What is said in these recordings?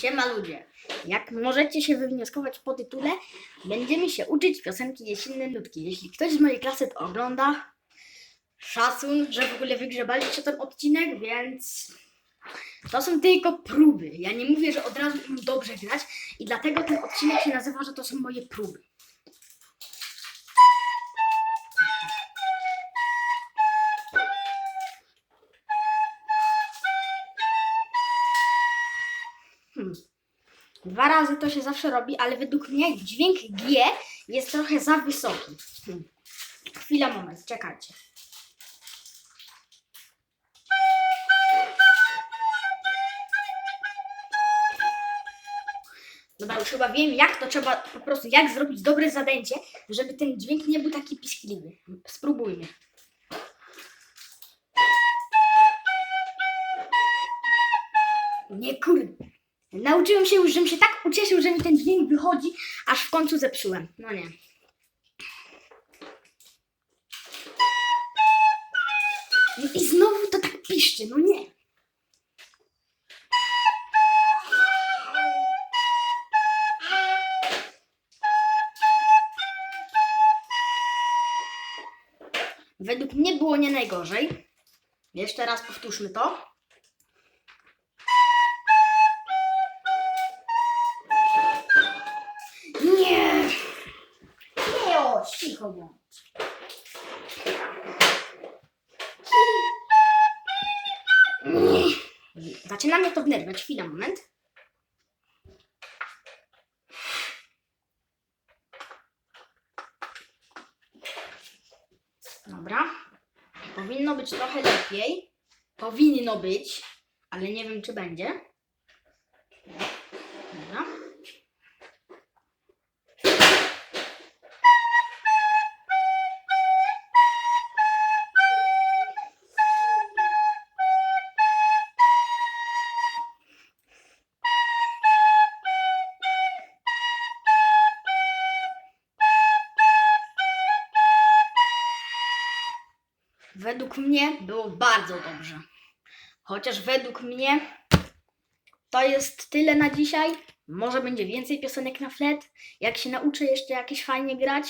Siema ludzie. Jak możecie się wywnioskować po tytule, będziemy się uczyć piosenki Jesienne Nutki. Jeśli ktoś z mojej klasy to ogląda, szacun, że w ogóle wygrzebaliście ten odcinek, więc to są tylko próby. Ja nie mówię, że od razu im dobrze grać i dlatego ten odcinek się nazywa, że to są moje próby. Dwa razy to się zawsze robi, ale według mnie dźwięk G jest trochę za wysoki. Chwila, moment, czekajcie. Dobra, już chyba wiem, jak to trzeba, po prostu jak zrobić dobre zadęcie, żeby ten dźwięk nie był taki piskliwy. Spróbujmy. Nie kurde. Nauczyłem się już, żebym się tak ucieszył, że mi ten dźwięk wychodzi, aż w końcu zepsułem. No nie. I znowu to tak piszczy, no nie. Według mnie było nie najgorzej. Jeszcze raz powtórzmy to. Cicho. Zaczyna mnie to wnerwiać. Chwila, moment. Dobra. Powinno być trochę lepiej. Powinno być, ale nie wiem, czy będzie. Według mnie było bardzo dobrze. Chociaż według mnie to jest tyle na dzisiaj. Może będzie więcej piosenek na flet, jak się nauczę jeszcze jakieś fajnie grać.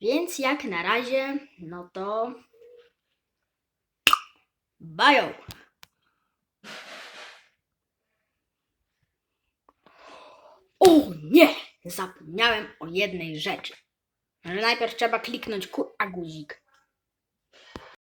Więc jak na razie, no to. Bajo! O nie! Zapomniałem o jednej rzeczy. Że najpierw trzeba kliknąć ku a guzik.